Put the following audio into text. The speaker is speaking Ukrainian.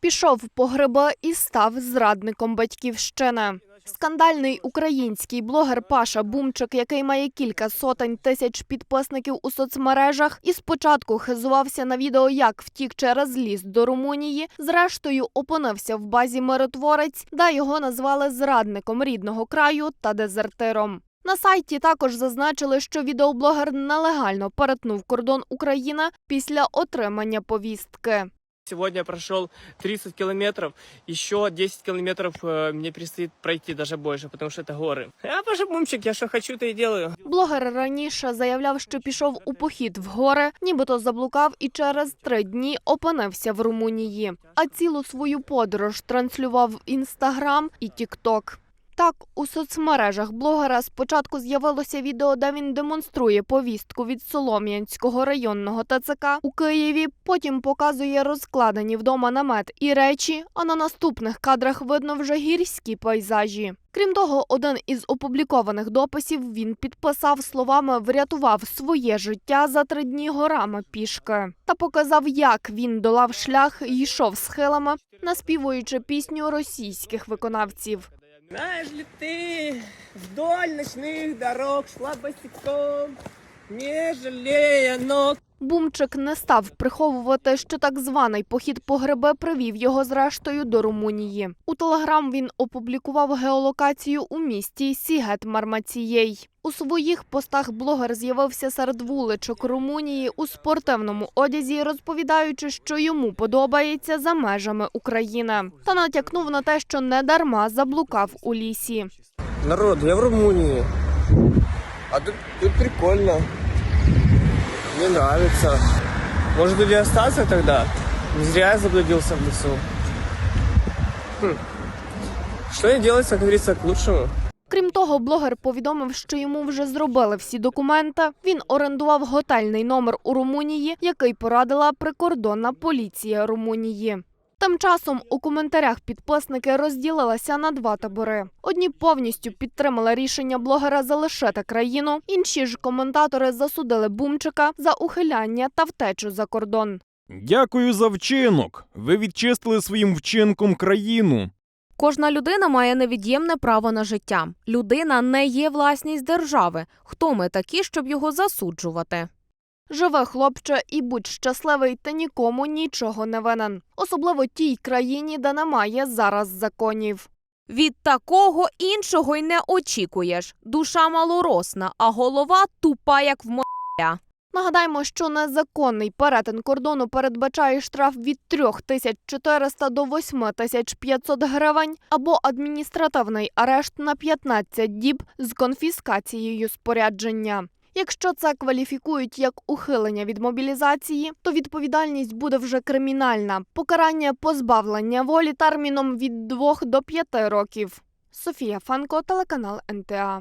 Пішов по гриби і став зрадником батьківщини. Скандальний український блогер Паша Бумчик, який має кілька сотень тисяч підписників у соцмережах, і спочатку хизувався на відео, як втік через ліс до Румунії, зрештою опинився в базі миротворець, де його назвали зрадником рідного краю та дезертиром. На сайті також зазначили, що відеоблогер нелегально перетнув кордон України після отримання повістки. Сегодня я прошел 30 километров, еще 10 километров э, мне предстоит пройти даже больше, потому что это горы. Я Паша Бумчик, я что хочу, то и делаю. Блогер раніше заявляв, що пішов у похід в гори, нібито заблукав і через три дні опинився в Румунії. А цілу свою подорож транслював в інстаграм і тікток. Так, у соцмережах блогера спочатку з'явилося відео, де він демонструє повістку від Солом'янського районного ТЦК у Києві. Потім показує розкладені вдома намет і речі. А на наступних кадрах видно вже гірські пейзажі. Крім того, один із опублікованих дописів він підписав словами врятував своє життя за три дні горами пішки та показав, як він долав шлях і йшов схилами, наспівуючи пісню російських виконавців. Знаешь ли ты, вдоль ночных дорог шла босиком, не жалея ног. Бумчик не став приховувати, що так званий похід по гриби привів його зрештою до Румунії. У телеграм він опублікував геолокацію у місті Сігет Мармацієй. У своїх постах блогер з'явився серед вуличок Румунії у спортивному одязі, розповідаючи, що йому подобається за межами України, та натякнув на те, що недарма заблукав у лісі. Народ, я в Румынии. А тут, тут прикольно. Мне нравится. Может быть, и остаться тогда? Не зря я заблудился в лесу. Хм. Что не делается, как говорится, к лучшему. Крім того, блогер повідомив, що йому вже зробили всі документи. Він орендував готельний номер у Румунії, який порадила прикордонна поліція Румунії. Тим часом у коментарях підписники розділилися на два табори. Одні повністю підтримали рішення блогера залишити країну, інші ж коментатори засудили бумчика за ухиляння та втечу за кордон. Дякую за вчинок. Ви відчистили своїм вчинком країну. Кожна людина має невід'ємне право на життя. Людина не є власність держави. Хто ми такі, щоб його засуджувати? Живе хлопче і будь щасливий, та нікому нічого не винен, особливо тій країні, де немає зараз законів. Від такого іншого й не очікуєш. Душа малоросна, а голова тупа, як в м***я. Нагадаємо, що незаконний перетин кордону передбачає штраф від 3400 до 8500 гривень або адміністративний арешт на 15 діб з конфіскацією спорядження. Якщо це кваліфікують як ухилення від мобілізації, то відповідальність буде вже кримінальна покарання позбавлення волі терміном від 2 до 5 років. Софія Фанко, телеканал НТА.